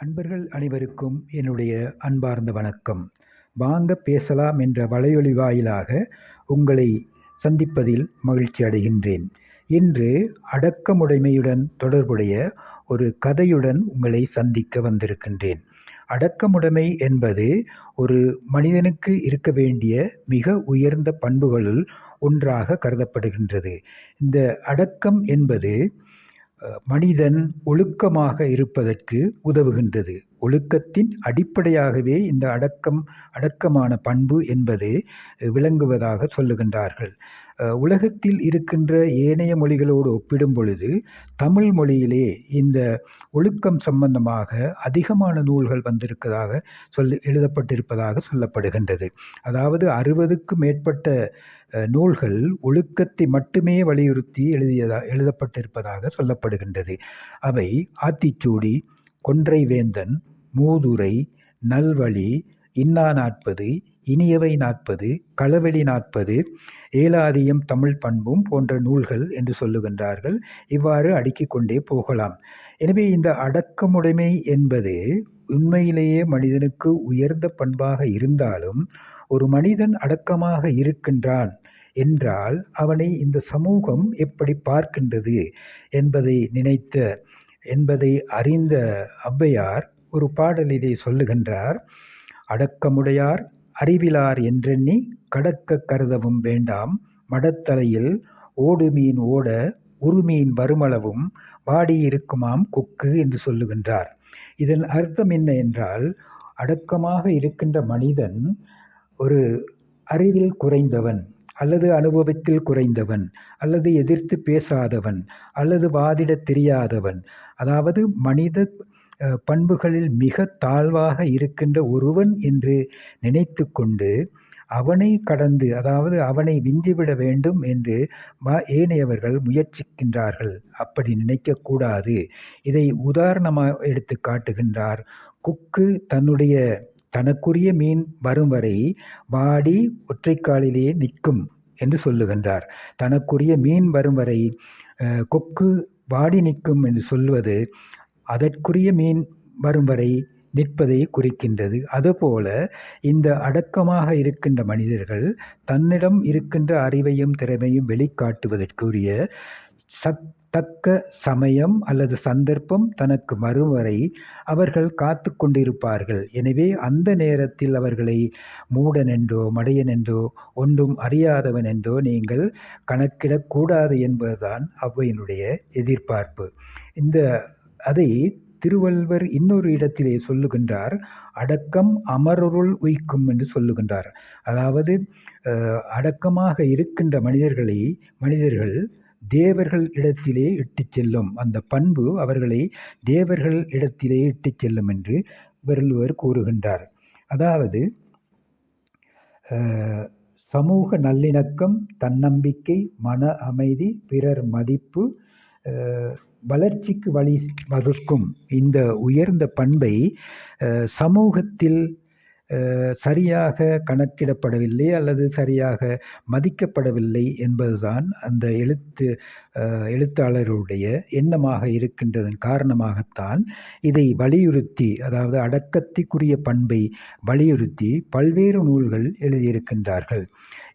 அன்பர்கள் அனைவருக்கும் என்னுடைய அன்பார்ந்த வணக்கம். வாங்க பேசலாம் என்ற வலையொலி வாயிலாக உங்களை சந்திப்பதில் மகிழ்ச்சி அடைகின்றேன். இன்று அடக்கமுடைமையுடன் தொடர்புடைய ஒரு கதையுடன் உங்களை சந்திக்க வந்திருக்கின்றேன். அடக்கமுடைமை என்பது ஒரு மனிதனுக்கு இருக்க வேண்டிய மிக உயர்ந்த பண்புகளுள் ஒன்றாக கருதப்படுகின்றது. இந்த அடக்கம் என்பது மனிதன் ஒழுக்கமாக இருப்பதற்கு உதவுகின்றது. ஒழுக்கத்தின் அடிப்படையாகவே இந்த அடக்கம் அடக்கமான பண்பு என்பது விளங்குவதாக சொல்லுகின்றார்கள். உலகத்தில் இருக்கின்ற ஏனைய மொழிகளோடு ஒப்பிடும் பொழுது தமிழ் மொழியிலே இந்த ஒழுக்கம் சம்பந்தமாக அதிகமான நூல்கள் வந்திருப்பதாக சொல்லி எழுதப்பட்டிருப்பதாக சொல்லப்படுகின்றது. அதாவது அறுபதுக்கு மேற்பட்ட நூல்கள் ஒழுக்கத்தை மட்டுமே வலியுறுத்தி எழுதியதா எழுதப்பட்டிருப்பதாக சொல்லப்படுகின்றது. அவை ஆத்திச்சூடி கொன்றை வேந்தன் மூதுரை நல்வழி இன்னா நாற்பது இனியவை நாற்பது களவெளி நாற்பது ஏலாதியம் தமிழ் பண்பும் போன்ற நூல்கள் என்று சொல்லுகின்றார்கள். இவ்வாறு அடுக்கிக் கொண்டே போகலாம். எனவே இந்த அடக்கமுடைமை என்பது உண்மையிலேயே மனிதனுக்கு உயர்ந்த பண்பாக இருந்தாலும் ஒரு மனிதன் அடக்கமாக இருக்கின்றான் என்றால் அவனை இந்த சமூகம் எப்படி பார்க்கின்றது என்பதை நினைத்த என்பதை அறிந்த ஔவையார் ஒரு பாடலிலே சொல்லுகின்றார். அடக்கமுடையார் அறிவிலார் என்றெண்ணி கடக்க கருதவும் வேண்டாம். மடத்தலையில் ஓடு மீன் ஓட உருமீன் வருமளவும் வாடியிருக்குமாம் கொக்கு என்று சொல்லுகின்றார். இதன் அர்த்தம் என்ன என்றால் அடக்கமாக இருக்கின்ற மனிதன் ஒரு அறிவில் குறைந்தவன் அல்லது அனுபவத்தில் குறைந்தவன் அல்லது எதிர்த்து பேசாதவன் அல்லது வாதிடத் தெரியாதவன் அதாவது மனித பண்புகளில் மிக தாழ்வாக இருக்கின்ற ஒருவன் என்று நினைத்து கொண்டு அவனை கடந்து அதாவது அவனை விஞ்சிவிட வேண்டும் என்று ஏனையவர்கள் முயற்சிக்கின்றார்கள். அப்படி நினைக்கக்கூடாது. இதை உதாரணமாக எடுத்து காட்டுகின்றார். குக்கு தன்னுடைய தனக்குரிய மீன் வரும் வரை வாடி ஒற்றைக்காலிலேயே நிற்கும் என்று சொல்லுகின்றார். தனக்குரிய மீன் வரும் வரை கொக்கு வாடி நிற்கும் என்று சொல்வது அதற்குரிய மீன் வரும் வரை நிற்பதை குறிக்கின்றது. அதுபோல இந்த அடக்கமாக இருக்கின்ற மனிதர்கள் தன்னிடம் இருக்கின்ற அறிவையும் திறமையும் வெளிக்காட்டுவதற்குரிய சத் தக்க சமயம் அல்லது சந்தர்ப்பம் தனக்கு வரும் வரை அவர்கள் காத்து கொண்டிருப்பார்கள். எனவே அந்த நேரத்தில் அவர்களை மூடன் என்றோ மடையன் என்றோ ஒன்றும் அறியாதவன் என்றோ நீங்கள் கணக்கிடக்கூடாது என்பதுதான் அவ்வையினுடைய எதிர்பார்ப்பு. இந்த அதை திருவள்ளுவர் இன்னொரு இடத்திலே சொல்லுகின்றார் அடக்கம் அமரருள் உயிக்கும் என்று சொல்லுகின்றார். அதாவது அடக்கமாக இருக்கின்ற மனிதர்களை மனிதர்கள் தேவர்கள் இடத்திலே இட்டுச் செல்லும். அந்த பண்பு அவர்களை தேவர்கள் இடத்திலே இட்டுச் செல்லும் என்று வள்ளுவர் கூறுகின்றார். அதாவது சமூக நல்லிணக்கம் தன்னம்பிக்கை மன அமைதி பிறர் மதிப்பு வளர்ச்சிக்கு வழி வகுக்கும் இந்த உயர்ந்த பண்பை சமூகத்தில் சரியாக கணக்கிடப்படவில்லை அல்லது சரியாக மதிக்கப்படவில்லை என்பதுதான் அந்த எழுத்து எழுத்தாளருடைய எண்ணமாக இருக்கின்றதன் காரணமாகத்தான் இதை வலியுறுத்தி அதாவது அடக்கத்திற்குரிய பண்பை வலியுறுத்தி பல்வேறு நூல்கள் எழுதியிருக்கின்றார்கள்.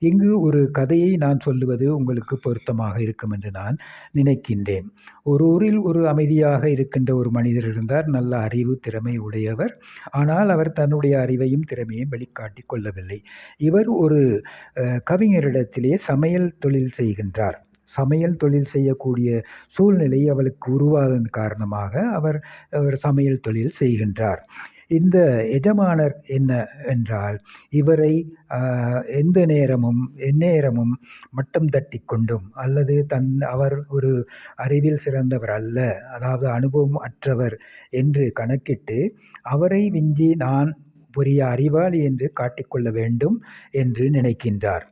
இங்கு ஒரு கதையை நான் சொல்லுவது உங்களுக்கு பொருத்தமாக இருக்கும் என்று நான் நினைக்கின்றேன். ஒரு ஊரில் ஒரு அமைதியாக இருக்கின்ற ஒரு மனிதர் இருந்தார். நல்ல அறிவு திறமை உடையவர். ஆனால் அவர் தன்னுடைய அறிவையும் திறமையும் வெளிக்காட்டி கொள்ளவில்லை. இவர் ஒரு கவிஞரிடத்திலே சமையல் தொழில் செய்கின்றார். சமையல் தொழில் செய்யக்கூடிய சூழ்நிலை அவளுக்கு உருவாதன் காரணமாக அவர் அவர் சமையல் தொழில் செய்கின்றார். இந்த எஜமானர் என்ன என்றால் இவரை எந்த நேரமும் எந்நேரமும் மட்டம் தட்டி கொண்டும் அல்லது தன் அவர் ஒரு அறிவில் சிறந்தவர் அல்ல அதாவது அனுபவம் அற்றவர் என்று கணக்கிட்டு அவரை விஞ்சி நான் பெரிய அறிவாளி என்று காட்டிக்கொள்ள வேண்டும் என்று நினைக்கின்றார்.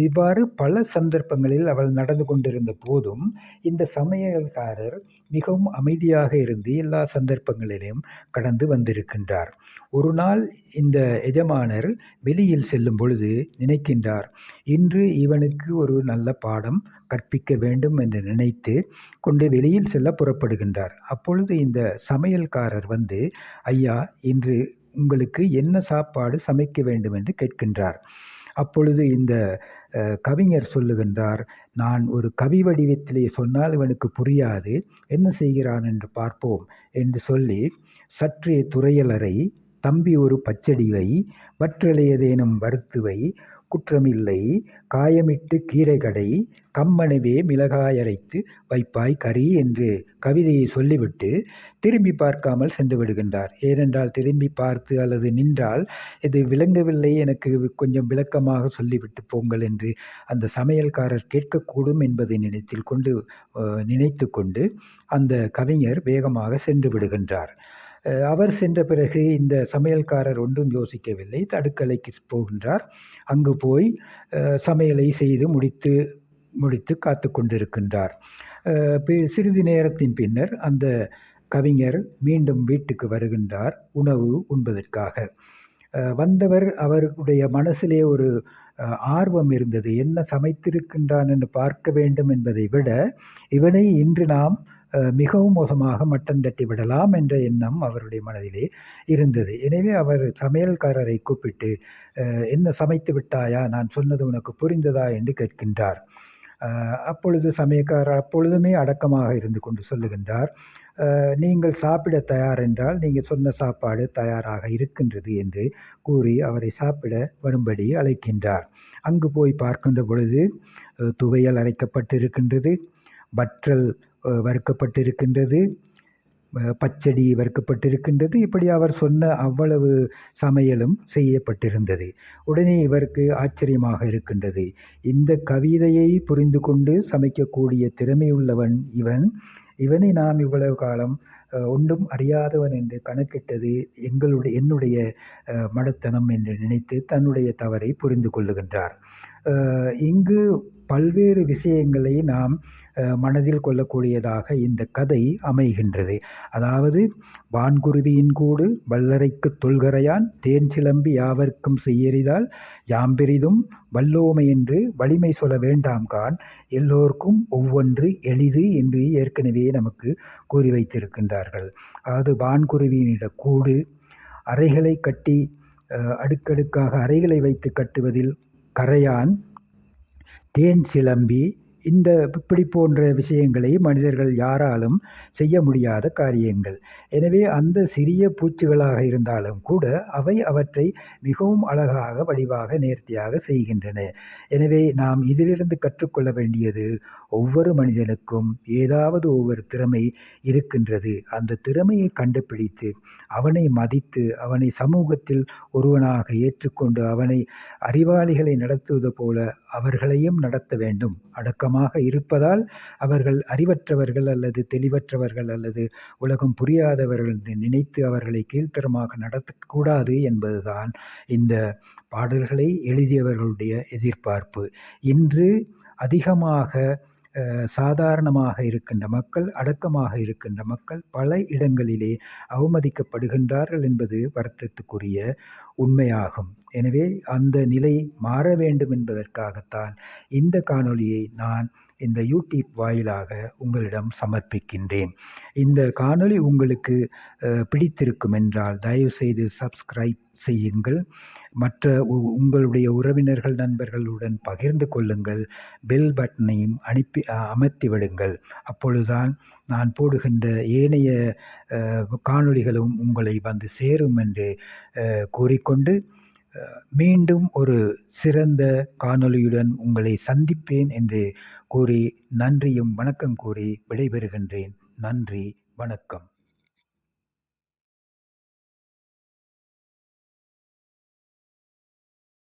இவ்வாறு பல சந்தர்ப்பங்களில் அவள் நடந்து கொண்டிருந்த போதும் இந்த சமையல்காரர் மிகவும் அமைதியாக இருந்து எல்லா சந்தர்ப்பங்களிலும் கடந்து வந்திருக்கின்றார். ஒரு நாள் இந்த எஜமானர் வெளியில் செல்லும் பொழுது நினைக்கின்றார் இன்று இவனுக்கு ஒரு நல்ல பாடம் கற்பிக்க வேண்டும் என்று நினைத்து கொண்டு வெளியில் செல்ல புறப்படுகின்றார். அப்பொழுது இந்த சமையல்காரர் வந்து ஐயா இன்று உங்களுக்கு என்ன சாப்பாடு சமைக்க வேண்டும்? என்று கேட்கின்றார். அப்பொழுது இந்த கவிஞர் சொல்லுகின்றார் நான் ஒரு கவி வடிவத்திலே சொன்னால் இவனுக்கு புரியாது என்ன செய்கிறான் என்று பார்ப்போம் என்று சொல்லி சற்றே துறையலரை தம்பி ஒரு பச்சடிவை வற்றலையதேனும் வருத்துவை குற்றமில்லை. காயமிட்டு கீரைகடை கம்மனவே மிளகாயரைத்து வைப்பாய் கறி என்று கவிதையை சொல்லிவிட்டு திரும்பி பார்க்காமல் சென்று விடுகின்றார். ஏனென்றால் திரும்பி பார்த்து அல்லது நின்றால் இது விளங்கவில்லை எனக்கு கொஞ்சம் விளக்கமாக சொல்லிவிட்டு போங்கள் என்று அந்த சமையல்காரர் கேட்கக்கூடும் என்பதை நினைத்தில் கொண்டு நினைத்து கொண்டு அந்த கவிஞர் வேகமாக சென்று விடுகின்றார். அவர் சென்ற பிறகு இந்த சமையல்காரர் ஒன்றும் யோசிக்கவில்லை. தடுக்கலைக்கு போகின்றார். அங்கு போய் சமையலை செய்து முடித்து முடித்து காத்து கொண்டிருக்கின்றார். சிறிது நேரத்தின் பின்னர் அந்த கவிஞர் மீண்டும் வீட்டுக்கு வருகின்றார் உணவு உண்பதற்காக. வந்தவர் அவருடைய மனசிலே ஒரு ஆர்வம் இருந்தது. என்ன சமைத்திருக்கின்றான் என்று பார்க்க வேண்டும் என்பதை விட இவனை இன்று நாம் மிகவும் மோசமாக மட்டம் தட்டி விடலாம் என்ற எண்ணம் அவருடைய மனதிலே இருந்தது. எனவே அவர் சமையல்காரரை கூப்பிட்டு என்ன சமைத்து விட்டாயா? நான் சொன்னது உனக்கு புரிந்ததா? என்று கேட்கின்றார். அப்பொழுது சமயக்காரர் அப்பொழுதுமே அடக்கமாக இருந்து கொண்டு சொல்லுகின்றார் நீங்கள் சாப்பிட தயார் என்றால் நீங்கள் சொன்ன சாப்பாடு தயாராக இருக்கின்றது என்று கூறி அவரை சாப்பிட வரும்படி அழைக்கின்றார். அங்கு போய் பார்க்கின்ற பொழுது துவையல் அரைக்கப்பட்டிருக்கின்றது வற்றல் வறுக்கப்பட்டிருக்கின்றது. பச்சடி வறுக்கப்பட்டிருக்கின்றது. இப்படி அவர் சொன்ன அவ்வளவு சமையலும் செய்யப்பட்டிருந்தது. உடனே இவருக்கு ஆச்சரியமாக இருக்கின்றது. இந்த கவிதையை புரிந்து கொண்டு சமைக்கக்கூடிய திறமையுள்ளவன் இவன். இவனை நாம் இவ்வளவு காலம் ஒன்றும் அறியாதவன் என்று கணக்கிட்டது எங்களுடைய என்னுடைய மடத்தனம் என்று நினைத்து தன்னுடைய தவறை புரிந்து கொள்ளுகின்றார். இங்கு பல்வேறு விஷயங்களை நாம் மனதில் கொள்ளக்கூடியதாக இந்த கதை அமைகின்றது. அதாவது வான்குருவியின் கூடு வல்லரைக்கு தொல்கரையான் தேன் சிலம்பி யாவர்க்கும் செய்யறிதால் யாம்பெரிதும் வல்லோமை என்று வலிமை சொல்ல வேண்டாம் கான் எல்லோருக்கும் ஒவ்வொன்று எளிது என்று ஏற்கனவே நமக்கு கூறி வைத்திருக்கின்றார்கள். அதாவது வான்குருவியினிட கூடு அறைகளை கட்டி அடுக்கடுக்காக அறைகளை வைத்து கட்டுவதில் கரையான் தேன் சிலம்பி இந்த இப்படி போன்ற விஷயங்களை மனிதர்கள் யாராலும் செய்ய முடியாத காரியங்கள். எனவே அந்த சிறிய பூச்சிகளாக இருந்தாலும் கூட அவை அவற்றை மிகவும் அழகாக வடிவாக நேர்த்தியாக செய்கின்றன. எனவே நாம் இதிலிருந்து கற்றுக்கொள்ள வேண்டியது ஒவ்வொரு மனிதனுக்கும் ஏதாவது ஒவ்வொரு திறமை இருக்கின்றது. அந்த திறமையை கண்டுபிடித்து அவனை மதித்து அவனை சமூகத்தில் ஒருவனாக ஏற்றுக்கொண்டு அவனை அறிவாளிகளை நடத்துவது போல அவர்களையும் நடத்த வேண்டும். அடக்கம் அடக்கமாக இருப்பதால் அவர்கள் அறிவற்றவர்கள் அல்லது தெளிவற்றவர்கள் அல்லது உலகம் புரியாதவர்கள் என்று நினைத்து அவர்களை கீழ்த்தரமாக நடத்தக்கூடாது என்பதுதான் இந்த பாடல்களை எழுதியவர்களுடைய எதிர்பார்ப்பு. இன்று அதிகமாக சாதாரணமாக இருக்கின்ற மக்கள் அடக்கமாக இருக்கின்ற மக்கள் பல இடங்களிலே அவமதிக்கப்படுகின்றார்கள் என்பது வருத்தத்துக்குரிய உண்மையாகும். எனவே அந்த நிலை மாற வேண்டும் என்பதற்காகத்தான் இந்த காணொளியை நான் இந்த யூடியூப் வாயிலாக உங்களிடம் சமர்ப்பிக்கின்றேன். இந்த காணொளி உங்களுக்கு பிடித்திருக்கும் என்றால் தயவுசெய்து சப்ஸ்கிரைப் செய்யுங்கள். மற்ற உங்களுடைய உறவினர்கள் நண்பர்களுடன் பகிர்ந்து கொள்ளுங்கள். பெல் பட்டனையும் அனுப்பி அமர்த்தி விடுங்கள். அப்பொழுதுதான் நான் போடுகின்ற ஏனைய காணொளிகளும் உங்களை வந்து சேரும் என்று கூறிக்கொண்டு மீண்டும் ஒரு சிறந்த காணொளியுடன் உங்களை சந்திப்பேன் என்று கூறி நன்றியும் வணக்கம் கூறி விடைபெறுகின்றேன். நன்றி வணக்கம்.